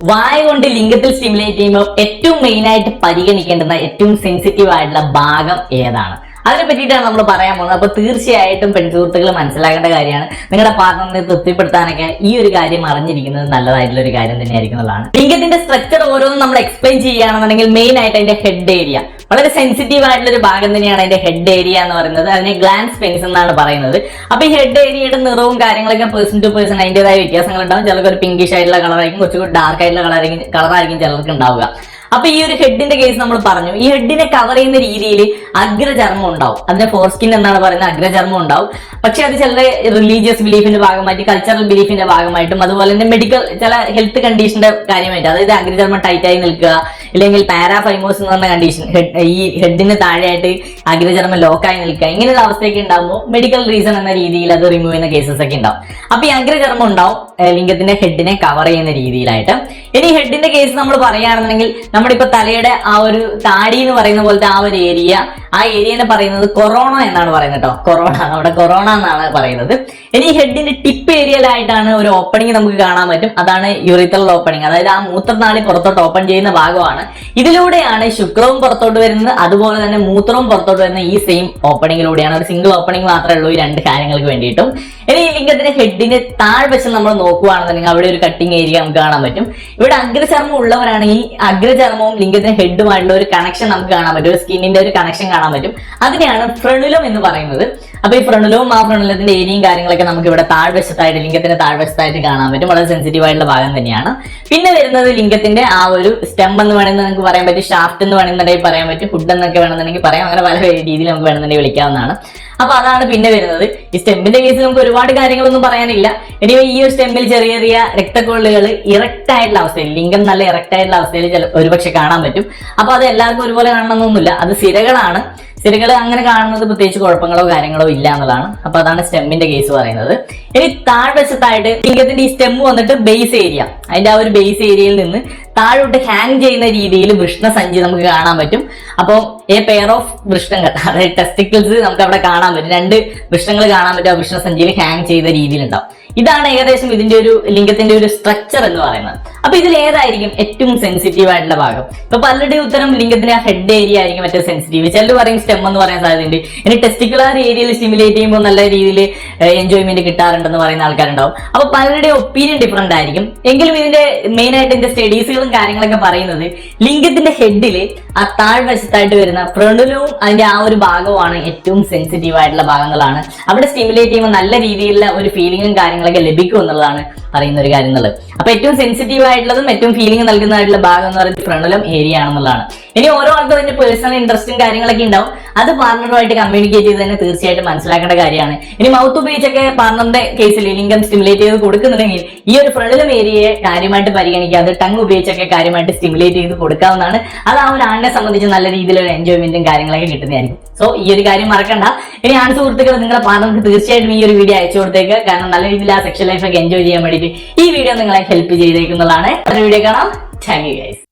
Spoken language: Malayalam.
വായ കൊണ്ട് ലിംഗത്തിൽ സ്റ്റിമുലേറ്റ് ചെയ്യുമ്പോൾ ഏറ്റവും മെയിൻ ആയിട്ട് പരിഗണിക്കേണ്ടുന്ന ഏറ്റവും സെൻസിറ്റീവ് ആയിട്ടുള്ള ഭാഗം ഏതാണ്? അതിനെ പറ്റിയിട്ടാണ് നമ്മൾ പറയാൻ പോകുന്നത്. അപ്പൊ തീർച്ചയായിട്ടും പെൺസുഹൃത്തുക്കൾ മനസ്സിലാക്കേണ്ട കാര്യമാണ്. നിങ്ങളുടെ പാർട്ണറിനെ തൃപ്തിപ്പെടുത്താനൊക്കെ ഈ ഒരു കാര്യം അറിഞ്ഞിരിക്കുന്നത് നല്ലതായിട്ടുള്ള ഒരു കാര്യം തന്നെയായിരിക്കും എന്നുള്ളതാണ്. ലിംഗത്തിന്റെ സ്ട്രക്ചർ ഓരോന്നും നമ്മൾ എക്സ്പ്ലെയിൻ ചെയ്യുകയാണെന്നുണ്ടെങ്കിൽ മെയിൻ ആയിട്ട് അതിന്റെ ഹെഡ് ഏരിയ വളരെ സെൻസിറ്റീവ് ആയിട്ടുള്ള ഒരു ഭാഗം തന്നെയാണ് അതിന്റെ ഹെഡ് ഏരിയ എന്ന് പറയുന്നത്. അതിനെ ഗ്ലാൻസ് പെൻസ് എന്നാണ് പറയുന്നത്. അപ്പൊ ഈ ഹെഡ് ഏരിയയുടെ നിറവും കാര്യങ്ങളൊക്കെ പേഴ്സൺ ടു പേഴ്സൺ അതിന്റേതായ വ്യത്യാസങ്ങൾ ഉണ്ടാവും ചിലർക്ക് ഒരു പിങ്കിഷ് ആയിട്ടുള്ള കളറായിരിക്കും കുറച്ചുകൂടി ഡാർക്ക് ആയിട്ടുള്ള കളറായിരിക്കും കളറായിരിക്കും ചിലർക്ക് ഉണ്ടാവുക. അപ്പൊ ഈ ഒരു ഹെഡിന്റെ കേസ് നമ്മൾ പറഞ്ഞു. ഈ ഹെഡിനെ കവർ ചെയ്യുന്ന രീതിയിൽ അഗ്രചർമ്മം ഉണ്ടാവും. അതിന്റെ ഫോർസ്കിൻ എന്നാണ് പറയുന്നത്? അഗ്രചർമ്മം ഉണ്ടാവും. പക്ഷെ അത് ചില റിലീജിയസ് ബിലീഫിന്റെ ഭാഗമായിട്ട് കൾച്ചറൽ ബിലീഫിന്റെ ഭാഗമായിട്ടും അതുപോലെ തന്നെ മെഡിക്കൽ ചില ഹെൽത്ത് കണ്ടീഷന്റെ കാര്യമായിട്ട് അതായത് അഗ്രചർമ്മം ടൈറ്റായി നിൽക്കുക ഇല്ലെങ്കിൽ പാരാഫൈമോസ് എന്ന് പറഞ്ഞ കണ്ടീഷൻ ഈ ഹെഡിന് താഴെയായിട്ട് അഗ്രചർമ്മം ലോക്കായി നിൽക്കുക. ഇങ്ങനെയുള്ള അവസ്ഥയൊക്കെ ഉണ്ടാകുമ്പോൾ മെഡിക്കൽ റീസൺ എന്ന രീതിയിൽ അത് റിമൂവ് ചെയ്യുന്ന കേസസ് ഒക്കെ ഉണ്ടാവും. അപ്പൊ ഈ അഗ്രചർമ്മം ഉണ്ടാവും. ലിംഗത്തിന്റെ ഹെഡിനെ കവർ ചെയ്യുന്ന രീതിയിലായിട്ട്. ഇനി ഹെഡിന്റെ കേസ് നമ്മൾ പറയുകയാണെന്നുണ്ടെങ്കിൽ നമ്മുടെ ഇപ്പൊ തലയുടെ ആ ഒരു താടി എന്ന് പറയുന്ന പോലത്തെ ആ ഒരു ഏരിയ ആ ഏരിയനെ പറയുന്നത് കൊറോണ എന്നാണ് പറയുന്നത് കേട്ടോ കൊറോണ അവിടെ കൊറോണ എന്നാണ് പറയുന്നത്. ഇനി ഹെഡിന്റെ ടിപ്പ് ഏരിയയിലായിട്ടാണ് ഒരു ഓപ്പണിംഗ് നമുക്ക് കാണാൻ പറ്റും. അതാണ് യൂറിത്തൽ ഓപ്പണിംഗ് അതായത് ആ മൂത്രനാളി പുറത്തോട്ട് ഓപ്പൺ ചെയ്യുന്ന ഭാഗമാണ്. ഇതിലൂടെയാണ് ശുക്രവും പുറത്തോട്ട് വരുന്നത്. അതുപോലെ തന്നെ മൂത്രവും പുറത്തോട്ട് വരുന്ന ഈ സെയിം ഓപ്പണിങ്ങിലൂടെയാണ് ഒരു സിംഗിൾ ഓപ്പണിംഗ് മാത്രമേ ഉള്ളൂ ഈ രണ്ട് കാര്യങ്ങൾക്ക് വേണ്ടിയിട്ടും. ഈ ലിംഗത്തിന്റെ ഹെഡിന് താഴ്വശം നമ്മൾ നോക്കുകയാണെന്നുണ്ടെങ്കിൽ അവിടെ ഒരു കട്ടിങ് ഏരിയ നമുക്ക് കാണാൻ പറ്റും. ഇവിടെ അഗ്രചർമ്മം ഉള്ളവരാണെങ്കിൽ അഗ്രചർമ്മവും ലിംഗത്തിന് ഹെഡുമായിട്ടുള്ള ഒരു കണക്ഷൻ നമുക്ക് കാണാൻ പറ്റും. ഒരു സ്കിന്നിന്റെ ഒരു കണക്ഷൻ കാണാൻ പറ്റും. അതിനെയാണ് ഫ്രണുലം എന്ന് പറയുന്നത്. അപ്പൊ ഈ ഫ്രണ്ടിലും ആ ഫ്രണ്ടിലത്തിന്റെ ഏരിയയും കാര്യങ്ങളൊക്കെ നമുക്ക് ഇവിടെ താഴ്വശത്തായിട്ട് ലിംഗത്തിന്റെ താഴ്വശത്തായിട്ട് കാണാൻ പറ്റും വളരെ സെൻസിറ്റീവ് ആയിട്ടുള്ള ഭാഗം തന്നെയാണ്. പിന്നെ വരുന്നത് ലിംഗത്തിന്റെ ആ ഒരു സ്റ്റെം എന്ന് വേണമെന്ന് നമുക്ക് പറയാൻ പറ്റും ഷാഫ്റ്റ് എന്ന് വേണമെന്നുണ്ടെങ്കിൽ പറയാൻ പറ്റും ഫുഡ് എന്നൊക്കെ വേണമെന്നുണ്ടെങ്കിൽ പറയാം. അങ്ങനെ പല രീതിയിൽ നമുക്ക് വേണമെന്നുണ്ടെങ്കിൽ വിളിക്കാവുന്നതാണ്. അപ്പൊ അതാണ് പിന്നെ വരുന്നത്. ഈ സ്റ്റെമ്പിന്റെ കേസിൽ നമുക്ക് ഒരുപാട് കാര്യങ്ങളൊന്നും പറയാനില്ല. ഇനി ഈ ഒരു സ്റ്റെമ്പിൽ ചെറിയ ചെറിയ രക്തക്കൊള്ളുകൾ ഇറക്റ്റ് ആയിട്ടുള്ള അവസ്ഥയിൽ ലിംഗം നല്ല ഇറക്റ്റ് ആയിട്ടുള്ള അവസ്ഥയിൽ ഒരുപക്ഷെ കാണാൻ പറ്റും. അപ്പൊ അത് എല്ലാവർക്കും ഒരുപോലെ കാണണമെന്നൊന്നുമില്ല. അത് സിരകളാണ്. സിരകൾ അങ്ങനെ കാണുന്നത് പ്രത്യേകിച്ച് കുഴപ്പങ്ങളോ കാര്യങ്ങളോ ഇല്ല എന്നുള്ളതാണ്. അപ്പൊ അതാണ് സ്റ്റെമ്മിന്റെ കേസ് പറയുന്നത്. ഇനി താഴ്വശത്തായിട്ട് ലിംഗത്തിന്റെ ഈ സ്റ്റെം വന്നിട്ട് ബേസ് ഏരിയ അതിന്റെ ആ ഒരു ബേസ് ഏരിയയിൽ നിന്ന് താഴോട്ട് ഹാങ് ചെയ്യുന്ന രീതിയിൽ വൃഷ്ണസഞ്ചി നമുക്ക് കാണാൻ പറ്റും. അപ്പോൾ എ പെയർ ഓഫ് വൃഷ്ണങ്ങൾ അതായത് ടെസ്റ്റിക്കിൾസ് നമുക്ക് അവിടെ കാണാൻ പറ്റും. രണ്ട് വൃഷ്ണങ്ങൾ കാണാൻ പറ്റും ആ വൃഷ്ണസഞ്ചിയിൽ ഹാങ് ചെയ്ത രീതിയിലുണ്ടാവും ഇതാണ് ഏകദേശം ഇതിന്റെ ഒരു ലിംഗത്തിന്റെ ഒരു സ്ട്രക്ചർ എന്ന് പറയുന്നത്. അപ്പൊ ഇതിൽ ഏതായിരിക്കും ഏറ്റവും സെൻസിറ്റീവ് ആയിട്ടുള്ള ഭാഗം? ഇപ്പൊ പലരുടെയും ഉത്തരം ലിംഗത്തിന്റെ ആ ഹെഡ് ഏരിയ ആയിരിക്കും ഏറ്റവും സെൻസിറ്റീവ് ചിലർ പറയും സ്റ്റെം എന്ന് പറയാൻ സാധ്യതയുണ്ട്. ഇനി ടെസ്റ്റിക്കുലർ ഏരിയയിൽ സ്റ്റിമുലേറ്റ് ചെയ്യുമ്പോൾ നല്ല രീതിയിൽ എൻജോയ്മെന്റ് കിട്ടാറുണ്ടെന്ന് പറയുന്ന ആൾക്കാരുണ്ടാവും. അപ്പൊ പലരുടെയും ഒപ്പീനിയൻ ഡിഫറെന്റ് ആയിരിക്കും. എങ്കിലും ഇതിന്റെ മെയിൻ ആയിട്ട് ഇതിന്റെ സ്റ്റഡീസുകളും കാര്യങ്ങളൊക്കെ പറയുന്നത്. ലിംഗത്തിന്റെ ഹെഡിൽ ആ താഴ്വശത്തായിട്ട് വരുന്ന പ്രണുലവും അതിന്റെ ആ ഒരു ഭാഗവുമാണ് ഏറ്റവും സെൻസിറ്റീവ് ആയിട്ടുള്ള ഭാഗങ്ങളാണ്. അവിടെ സ്റ്റിമുലേറ്റ് ചെയ്യുമ്പോൾ നല്ല രീതിയിലുള്ള ഒരു ഫീലിംഗും കാര്യങ്ങളൊക്കെ ലഭിക്കും എന്നുള്ളതാണ് പറയുന്ന ഒരു കാര്യം എന്നുള്ളത്. അപ്പൊ ഏറ്റവും സെൻസിറ്റീവ് ആയിട്ടുള്ളതും ഏറ്റവും ഫീലിംഗ് നൽകുന്നതായിട്ടുള്ള ഭാഗം എന്ന് പറയുന്നത് പ്രണുലം ഏരിയ ആണെന്നുള്ളതാണ്. ഇനി ഓരോ ആൾക്കും അതിന്റെ പേഴ്സണൽ ഇൻട്രസ്റ്റും കാര്യങ്ങളൊക്കെ ഉണ്ടാവും. അത് പാർട്ണറുമായിട്ട് കമ്മ്യൂണിക്കേറ്റ് ചെയ്ത് തന്നെ തീർച്ചയായിട്ടും മനസ്സിലാക്കേണ്ട കാര്യമാണ്. ഇനി മൗത്ത് ഉപയോഗിച്ചൊക്കെ പാർട്ണറിന്റെ കേസിൽ ലിംഗം സ്റ്റിമുലേറ്റ് ചെയ്ത് കൊടുക്കുന്നുണ്ടെങ്കിൽ ഈ ഒരു ഫ്രണ്ടിലും ഏരിയയെ കാര്യമായിട്ട് പരിഗണിക്കാതെ ടങ് ഉപയോഗിച്ചൊക്കെ കാര്യമായിട്ട് സ്റ്റിമുലേറ്റ് ചെയ്ത് കൊടുക്കാവുന്നതാണ്. അത് ആ ഒരു ആണിനെ സംബന്ധിച്ച് നല്ല രീതിയിലുള്ള എൻജോയ്മെന്റും കാര്യങ്ങളൊക്കെ കിട്ടുന്നതായിരിക്കും. സോ ഈ ഒരു കാര്യം മറക്കണ്ട. ഇനി ആൺ സുഹൃത്തുക്കൾ നിങ്ങളുടെ പാർട്ണർക്ക് തീർച്ചയായിട്ടും ഈ ഒരു വീഡിയോ അയച്ചു കൊടുത്തേക്ക് കാരണം നല്ല രീതിയിൽ ആ സെക്ഷൽ ഒക്കെ എൻജോയ് ചെയ്യാൻ വേണ്ടിയിട്ട് ഈ വീഡിയോ നിങ്ങളെ ഹെൽപ്പ് ചെയ്തേക്കുന്നതാണ്. ഒരു വീഡിയോ കാണാം. Thank you guys